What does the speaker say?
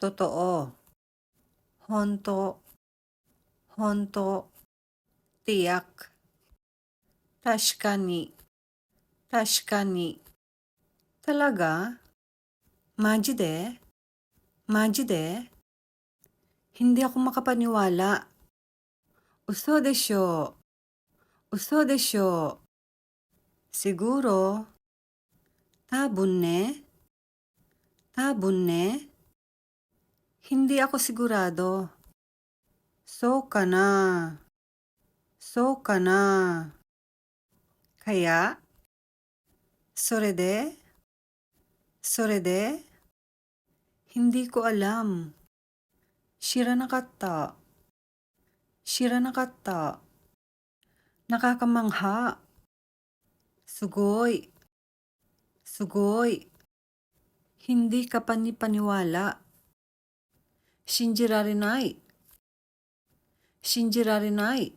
totoo, honto, honto, tiyak, tashkani, tashkani. Talaga? Majide? Majide? Hindi ako makapaniwala. Uso desyo. Uso desyo. Siguro. Tabun ne? Tabun ne? Hindi ako sigurado. So ka na. So ka na. Kaya? Sore de? Sore de? Hindi ko alam. Shiranakatta. Shiranakatta. Nakakamangha. Sugoy. Sugoy. Hindi ka panipaniwala. 信じられない。信じられない。